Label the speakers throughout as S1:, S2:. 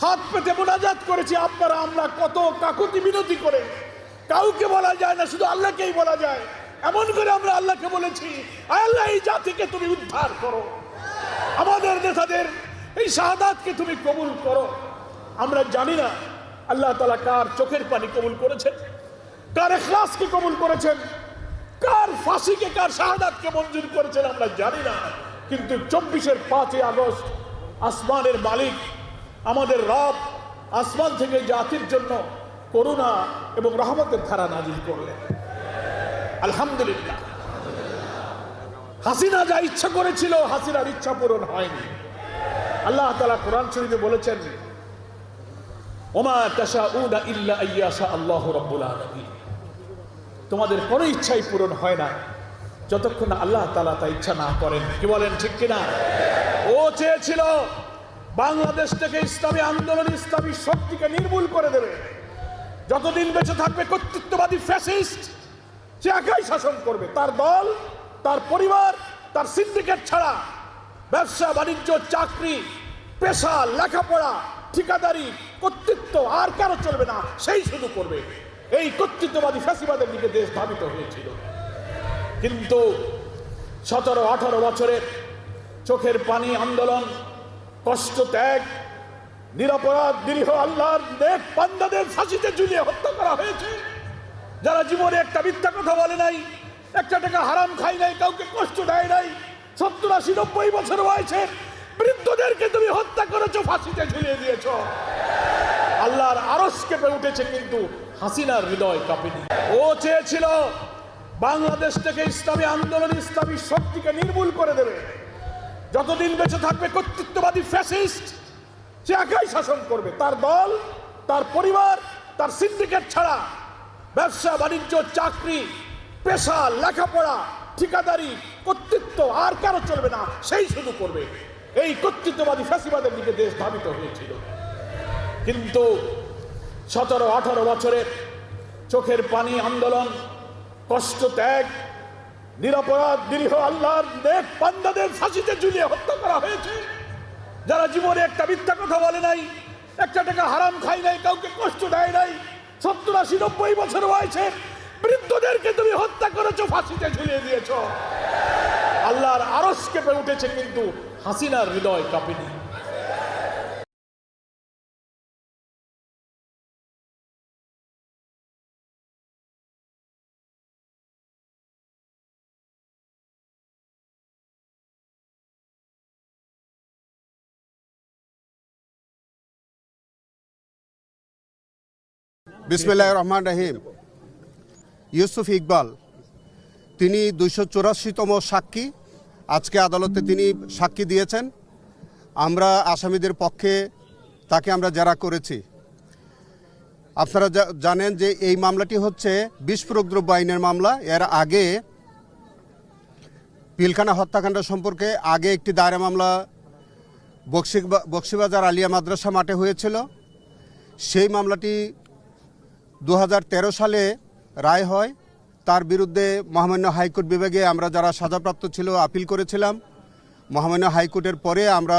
S1: হাত পেতে মোনাজাত করেছি, আপনারা, আমরা কত কাকুতি বিনতি করে। কাউকে বলা যায় না, শুধু আল্লাহকেই বলা যায়। এমন করে আমরা আল্লাহকে বলেছি, "আয় আল্লাহ, এই জাতিকে তুমি উদ্ধার করো। আমাদের নেতাদের এই শাহাদাতকে তুমি কবুল করো। আমরা জানি না আল্লাহ তালা কার চোখের পানি কবুল করেছেন, কার এখলাসকে কবুল করেছেন, কার ফাঁসিকে, কার শাহাদাতকে মঞ্জুর করেছেন, আমরা জানি না। কিন্তু চব্বিশের পাঁচই আগস্ট আসমানের মালিক আমাদের রব আসমান থেকে জাতির জন্য করুণা এবং রহমতের ধারা নাজিল করলেন। আলহামদুলিল্লাহ। হাসিনা যা ইচ্ছা করেছিল, হাসিনার ইচ্ছা পূরণ হয়নি। আল্লাহ তালা কোরআন শরীফে বলেছেন, ওমা আল্লাহ তোমাদের কোনো ইচ্ছাই পূরণ হয় না, যতক্ষণ আল্লাহ তালা তা ইচ্ছা না করেন। কি বলেন, ঠিক কিনা? ও চেয়েছিল বাংলাদেশ থেকে ইসলামী আন্দোলন, ইসলামী শক্তিকে নির্মূল করে দেবে। যতদিন বেঁচে থাকবে কর্তৃত্ববাদী ফ্যাসিস্ট, সে একাই শাসন করবে। তার দল, তার পরিবার, তার সিন্ডিকেট ছাড়া ব্যবসা, বাণিজ্য, চাকরি, পেশা, লেখাপড়া, ঠিকাদারি, কর্তৃত্ব আর কারও চলবে না, সেই শুধু করবে। এই কর্তৃত্ববাদী ফ্যাসিবাদের দিকে দেশ ধাবিত হয়েছিল। কিন্তু সতেরো আঠারো বছরের চোখের পানি আন্দোলন কষ্ট ত্যাগ, নিরাপরাধ দীর্ঘ আল্লাহর নেক পান্দাদের ফাঁসিতে ঝুলিয়ে হত্যা করা হয়েছে। যারা জীবনে একটা মিথ্যা কথা বলে নাই, একটা টাকা হারাম খাই নাই, কাউকে কষ্ট দেয় নাই, সত্তর আশি নব্বই বছর বয়সে বৃদ্ধদেরকে তুমি হত্যা করেছ, ফাঁসিতে ঝুলিয়ে দিয়েছ। আল্লাহর আরস কেঁপে উঠেছে, কিন্তু হাসিনার হৃদয় কাঁপেনি। ও চেয়েছিল বাংলাদেশ থেকে ইসলামী আন্দোলন, ইসলামী শক্তিকে নির্মূল করে দেবে। যতদিন বেঁচে থাকবে কর্তৃত্ববাদী ফ্যাসিস্ট, সে একাই শাসন করবে। তার দল, তার পরিবার, তার সিন্ডিকেট ছাড়া ব্যবসা, বাণিজ্য, চাকরি, পেশা, লেখাপড়া, ঠিকাদারি, কর্তৃত্ব আর কারও চলবে না, সেই শুধু করবে। এই কর্তৃত্ববাদী ফ্যাসিবাদের দিকে দেশ ধাবিত হয়েছিল। কিন্তু সতেরো আঠারো বছরের চোখের পানি আন্দোলন, কষ্ট ত্যাগ নিরাপরাধ দীর্ঘ আল্লাহর নেক পান্দাদের ফাঁসিতে ঝুলিয়ে হত্যা করা হয়েছে। যারা জীবনে একটা মিথ্যা কথা বলে নাই, একটা টাকা হারাম খাই নাই, কাউকে কষ্ট দেয় নাই, সত্তর আশি, নব্বই বছর বয়সে বৃদ্ধদেরকে তুমি হত্যা করেছ, ফাঁসিতে ঝুলিয়ে দিয়েছ। আল্লাহর আরস কেঁপে উঠেছে কিন্তু হাসিনার হৃদয় কাঁপেনি।
S2: বিসমিল্লাহ রহমান রহিম। ইউসুফ ইকবাল, তিনি দুইশো চৌরাশিতম সাক্ষী। আজকে আদালতে তিনি সাক্ষী দিয়েছেন। আমরা আসামিদের পক্ষে তাকে আমরা জেরা করেছি। আপনারা জানেন যে এই মামলাটি হচ্ছে বিস্ফোরক দ্রব্য আইনের মামলা। এর আগে পিলখানা হত্যাকাণ্ড সম্পর্কে আগে একটি দায়রা মামলা বক্সি বক্সিবাজার আলিয়া মাদ্রাসা মাঠে হয়েছিল। সেই মামলাটি দু হাজার তেরো সালে রায় হয়। তার বিরুদ্ধে মহামান্য হাইকোর্ট বিভাগে আমরা যারা সাজাপ্রাপ্ত ছিল, আপিল করেছিলাম। মহামান্য হাইকোর্টের পরে আমরা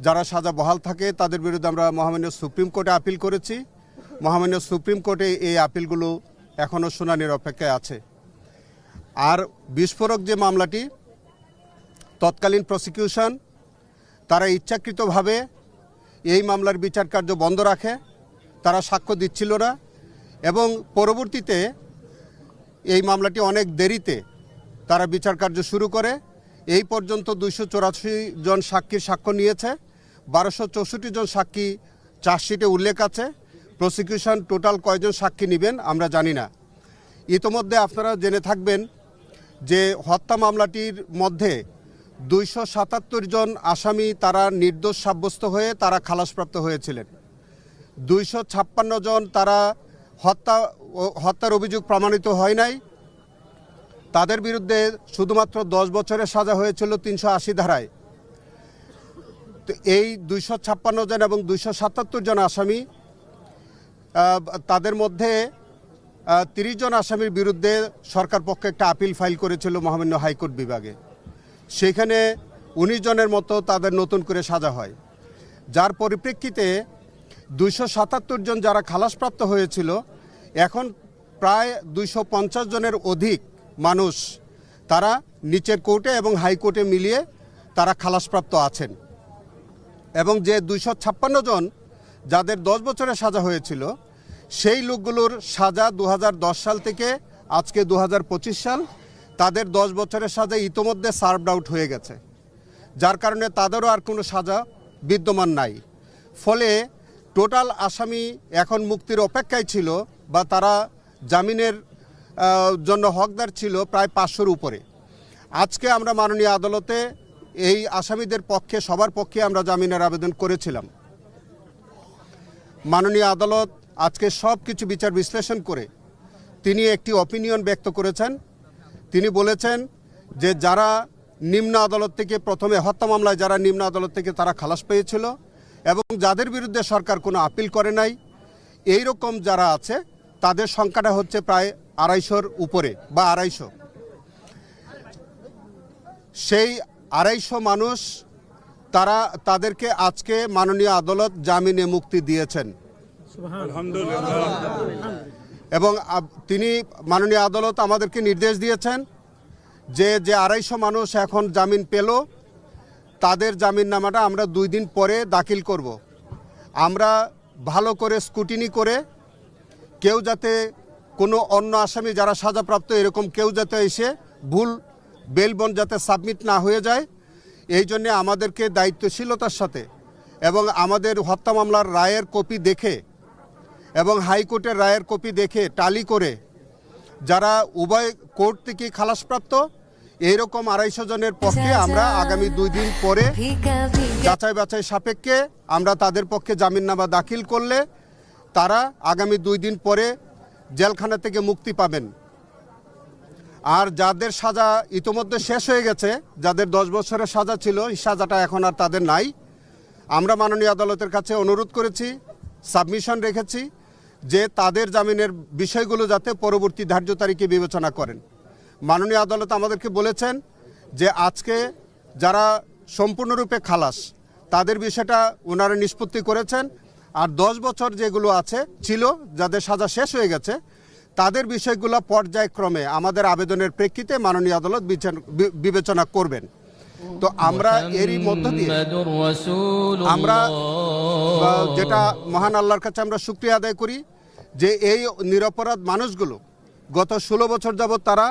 S2: যারা সাজা বহাল থাকে, তাদের বিরুদ্ধে আমরা মহামান্য সুপ্রিম কোর্টে আপিল করেছি। মহামান্য সুপ্রিম কোর্টে এই আপিলগুলো এখনও শুনানির অপেক্ষায় আছে। আর বিস্ফোরক যে মামলাটি, তৎকালীন প্রসিকিউশন, তারা ইচ্ছাকৃতভাবে এই মামলার বিচার কার্য বন্ধ রাখে। তারা সাক্ষ্য দিচ্ছিল না। এবং পরবর্তীতে এই মামলাটি অনেক দেরিতে তারা বিচার কার্য শুরু করে। এই পর্যন্ত দুইশো জন সাক্ষীর সাক্ষ্য নিয়েছে, বারোশো চৌষট্টি জন সাক্ষী চার্জশিটে উল্লেখ আছে। প্রসিকিউশন টোটাল কয়জন সাক্ষী নেবেন আমরা জানি না। ইতোমধ্যে আপনারা জেনে থাকবেন যে হত্যা মামলাটির মধ্যে দুইশো সাতাত্তর জন আসামি তারা নির্দোষ সাব্যস্ত হয়ে তারা খালাসপ্রাপ্ত হয়েছিলেন। দুইশো ছাপ্পান্ন জন তারা হত্যা হত্যার অভিযোগ প্রমাণিত হয় নাই। তাদের বিরুদ্ধে শুধুমাত্র দশ বছরের সাজা হয়েছিল তিনশো আশি ধারায়। তো এই দুইশো ছাপ্পান্ন জন এবং দুইশো সাতাত্তর জন আসামি তাদের মধ্যে তিরিশ জন আসামির বিরুদ্ধে সরকার পক্ষে একটা আপিল ফাইল করেছিল মহামান্য হাইকোর্ট বিভাগে। সেখানে উনিশ জনের মতো তাদের নতুন করে সাজা হয়। যার পরিপ্রেক্ষিতে দুইশো সাতাত্তর জন যারা খালাসপ্রাপ্ত হয়েছিল, এখন প্রায় দুইশো পঞ্চাশ জনের অধিক মানুষ তারা নিচের কোর্টে এবং হাইকোর্টে মিলিয়ে তারা খালাসপ্রাপ্ত আছেন। এবং যে দুইশো ছাপ্পান্ন জন যাদের দশ বছরের সাজা হয়েছিল, সেই লোকগুলোর সাজা দু হাজার দশ সাল থেকে আজকে দু হাজার পঁচিশ সাল, তাদের দশ বছরের সাজা ইতোমধ্যে সার্ভড আউট হয়ে গেছে। যার কারণে তাদেরও আর কোনো সাজা বিদ্যমান নাই। ফলে টোটাল আসামি এখন মুক্তির অপেক্ষায় ছিল বা তারা জামিনের জন্য হকদার ছিল প্রায় পাঁচশোর উপরে। আজকে আমরা মাননীয় আদালতে এই আসামিদের পক্ষে, সবার পক্ষে আমরা জামিনের আবেদন করেছিলাম। মাননীয় আদালত আজকে সব কিছু বিচার বিশ্লেষণ করে তিনি একটি অপিনিয়ন ব্যক্ত করেছেন। তিনি বলেছেন যে যারা নিম্ন আদালত থেকে প্রথমে হত্যা মামলায়, যারা নিম্ন আদালত থেকে তারা খালাস পেয়েছিল। এবং যাদের বিরুদ্ধে সরকার কোনো আপিল করে নাই এই রকম যারা আছে, তাদের সংখ্যাটা হচ্ছে প্রায় আড়াইশোর উপরে বা আড়াইশো। সেই আড়াইশো মানুষ, তারা তাদেরকে আজকে মাননীয় আদালত জামিনে মুক্তি দিয়েছেন। এবং তিনি মাননীয় আদালত আমাদেরকে নির্দেশ দিয়েছেন যে যে আড়াইশো মানুষ এখন জামিন পেল তাদের জামিন নামাটা আমরা দুই দিন পরে দাখিল করব। আমরা ভালো করে স্কুটিনি করে কেউ যাতে কোনো অন্য আসামি যারা সাজাপ্রাপ্ত এরকম কেউ যাতে এসে ভুল বেলবন যাতে সাবমিট না হয়ে যায়, এই জন্যে আমাদেরকে দায়িত্বশীলতার সাথে এবং আমাদের হত্যা মামলার রায়ের কপি দেখে এবং হাইকোর্টের রায়ের কপি দেখে টালি করে যারা উভয় কোর্ট থেকে খালাসপ্রাপ্ত এইরকম আড়াইশো জনের পক্ষে আমরা আগামী দুই দিন পরে যাচাই বাছাই সাপেক্ষে আমরা তাদের পক্ষে জামিননামা দাখিল করলে তারা আগামী দুই দিন পরে জেলখানা থেকে মুক্তি পাবেন। আর যাদের সাজা ইতোমধ্যে শেষ হয়ে গেছে যাদের দশ বছরের সাজা ছিল এই সাজাটা এখন আর তাদের নাই। আমরা মাননীয় আদালতের কাছে অনুরোধ করেছি সাবমিশন রেখেছি যে তাদের জামিনের বিষয়গুলো যাতে পরবর্তী ধার্য তারিখে বিবেচনা করেন। মাননীয় আদালত আমাদেরকে বলেছেন যে আজকে যারা সম্পূর্ণরূপে খালাস তাদের বিষয়টা ওনারা নিষ্পত্তি করেছেন। আর দশ বছর যেগুলো আছে ছিল যাদের সাজা শেষ হয়ে গেছে তাদের বিষয়গুলো পর্যায়ক্রমে আমাদের আবেদনের প্রেক্ষিতে মাননীয় আদালত বিবেচনা করবেন। তো আমরা এরই মধ্য দিয়ে আমরা যেটা মহান আল্লাহর কাছে আমরা সুক্রিয়া আদায় করি যে এই নিরপরাধ মানুষগুলো গত ষোলো বছর যাবৎ তারা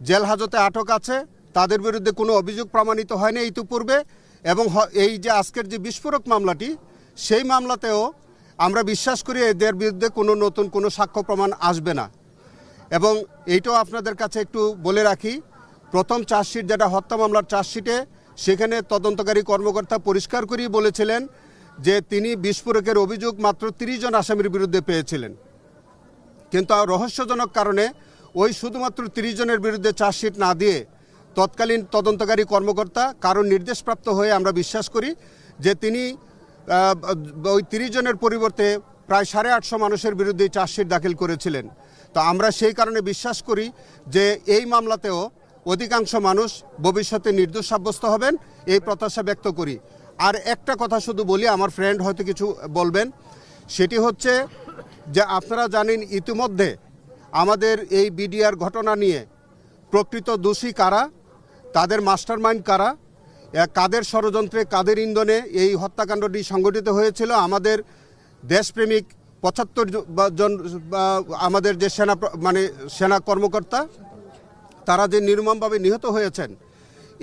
S2: জেল হাজতে আটক আছে, তাদের বিরুদ্ধে কোনো অভিযোগ প্রমাণিত হয়নি ইতিপূর্বে, এবং এই যে আজকের যে বিস্ফোরক মামলাটি, সেই মামলাতেও আমরা বিশ্বাস করি এদের বিরুদ্ধে কোনো নতুন কোনো সাক্ষ্য প্রমাণ আসবে না। এবং এইটাও আপনাদের কাছে একটু বলে রাখি, প্রথম চার্জশিট যেটা হত্যা মামলার চার্জশিটে, সেখানে তদন্তকারী কর্মকর্তা পরিষ্কার করেই বলেছিলেন যে তিনি বিস্ফোরকের অভিযোগ মাত্র তিরিশ জন আসামির বিরুদ্ধে পেয়েছিলেন। কিন্তু রহস্যজনক কারণে ওই শুধুমাত্র তিরিশ জনের বিরুদ্ধে চার্জশিট না দিয়ে তৎকালীন তদন্তকারী কর্মকর্তা কারণ নির্দেশপ্রাপ্ত হয়ে আমরা বিশ্বাস করি যে তিনি ওই তিরিশ জনের পরিবর্তে প্রায় সাড়ে আটশো মানুষের বিরুদ্ধে চার্জশিট দাখিল করেছিলেন। তো আমরা সেই কারণে বিশ্বাস করি যে এই মামলাতেও অধিকাংশ মানুষ ভবিষ্যতে নির্দোষ সাব্যস্ত হবেন, এই প্রত্যাশা ব্যক্ত করি। আর একটা কথা শুধু বলি, আমার ফ্রেন্ড হয়তো কিছু বলবেন। সেটি হচ্ছে যে আপনারা জানেন ইতিমধ্যে আমাদের এই বিডিআর ঘটনা নিয়ে প্রকৃত দোষী কারা? তাদের মাস্টারমাইন্ড কারা? কাদের ষড়যন্ত্রে কাদের ইন্ধনে এই হত্যাকাণ্ডটি সংগঠিত হয়েছিল? আমাদের দেশপ্রেমিক পঁচাত্তর জন আমাদের যে সেনা মানে সেনা কর্মকর্তা, তারা যে নির্মমভাবে নিহত হয়েছেন,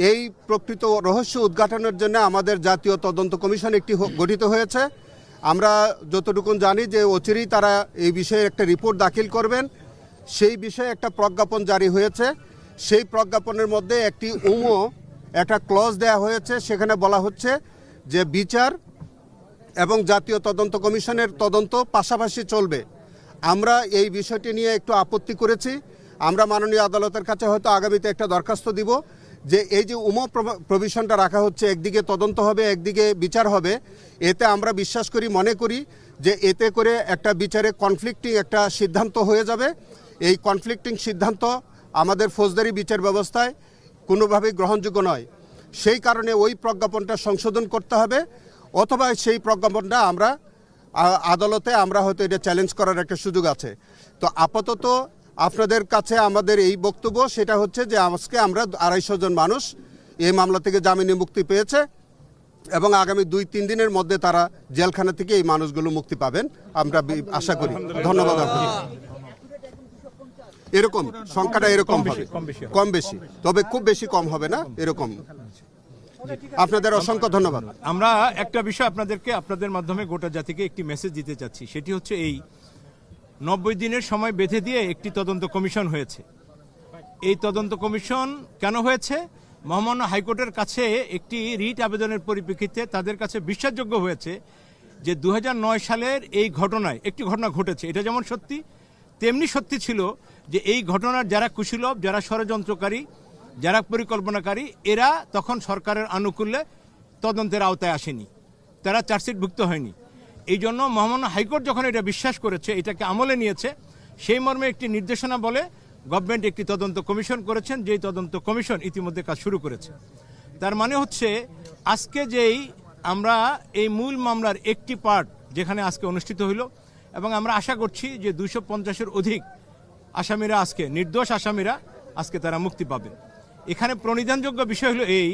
S2: এই প্রকৃত রহস্য উদ্ঘাটনের জন্য আমাদের জাতীয় তদন্ত কমিশন একটি গঠিত হয়েছে। আমরা যতটুকু জানি যে অচিরেই তারা এই বিষয়ে একটা রিপোর্ট দাখিল করবেন। সেই বিষয়ে একটা প্রজ্ঞাপন জারি হয়েছে। সেই প্রজ্ঞাপনের মধ্যে একটি উমো, একটা ক্লজ দেওয়া হয়েছে। সেখানে বলা হচ্ছে যে বিচার এবং জাতীয় তদন্ত কমিশনের তদন্ত পাশাপাশি চলবে। আমরা এই বিষয়টি নিয়ে একটু আপত্তি করেছি। আমরা মাননীয় আদালতের কাছে হয়তো আগামীতে একটা দরখাস্ত দিব যে এই যে উম প্রভিশনটা রাখা হচ্ছে, একদিকে তদন্ত হবে, একদিকে বিচার হবে, এতে আমরা বিশ্বাস করি, মনে করি যে এতে করে একটা বিচারে কনফ্লিক্টিং একটা সিদ্ধান্ত হয়ে যাবে। এই কনফ্লিক্টিং সিদ্ধান্ত আমাদের ফৌজদারি বিচার ব্যবস্থায় কোনোভাবেই গ্রহণযোগ্য নয়। সেই কারণে ওই প্রজ্ঞাপনটা সংশোধন করতে হবে অথবা সেই প্রজ্ঞাপনটা আমরা আদালতে আমরা হয়তো এটা চ্যালেঞ্জ করার একটা সুযোগ আছে। তো আপাতত আপনাদের কাছে আমাদের এই বক্তব্য, সেটা হচ্ছে যে আজকে আমরা আড়াইশো জন মানুষ এই মামলা থেকে জামিনে মুক্তি পেয়েছে এবং আগামী দুই তিন দিনের মধ্যে তারা জেলখানা থেকে এই মানুষগুলো মুক্তি পাবেন। আমরা আশা করি। ধন্যবাদ আপনাকে। এরকম সংখ্যাটা এরকম হবে। কম বেশি তবে খুব বেশি কম হবে না এরকম। আপনাদের অসংখ্য ধন্যবাদ।
S3: আমরা একটা বিষয় আপনাদেরকে আপনাদের মাধ্যমে গোটা জাতিকে একটি মেসেজ দিতে চাচ্ছি। সেটি হচ্ছে এই নব্বই দিনের সময় বেঁধে দিয়ে একটি তদন্ত কমিশন হয়েছে। এই তদন্ত কমিশন কেন হয়েছে? মহামান্য হাইকোর্টের কাছে একটি রিট আবেদনের পরিপ্রেক্ষিতে তাদের কাছে বিশ্বাসযোগ্য হয়েছে যে দু হাজার নয় সালের এই ঘটনায় একটি ঘটনা ঘটেছে। এটা যেমন সত্যি তেমনি সত্যি ছিল যে এই ঘটনার যারা কুশীলভ যারা ষড়যন্ত্রকারী, যারা পরিকল্পনাকারী, এরা তখন সরকারের আনুকূল্যে তদন্তের আওতায় আসেনি। তারা চার্জশিটভুক্ত হয়নি। এই জন্য মহামান্য হাইকোর্ট যখন এটা বিশ্বাস করেছে, এটাকে আমলে নিয়েছে, সেই মর্মে একটি নির্দেশনা বলে গভর্নমেন্ট একটি তদন্ত কমিশন করেছেন, যেই তদন্ত কমিশন ইতিমধ্যে কাজ শুরু করেছে। তার মানে হচ্ছে, আজকে যেই আমরা এই মূল মামলার একটি পার্ট যেখানে আজকে অনুষ্ঠিত হইল এবং আমরা আশা করছি যে দুশো পঞ্চাশের অধিক আসামিরা আজকে, নির্দোষ আসামিরা আজকে তারা মুক্তি পাবে। এখানে প্রণিধানযোগ্য বিষয় হলো এই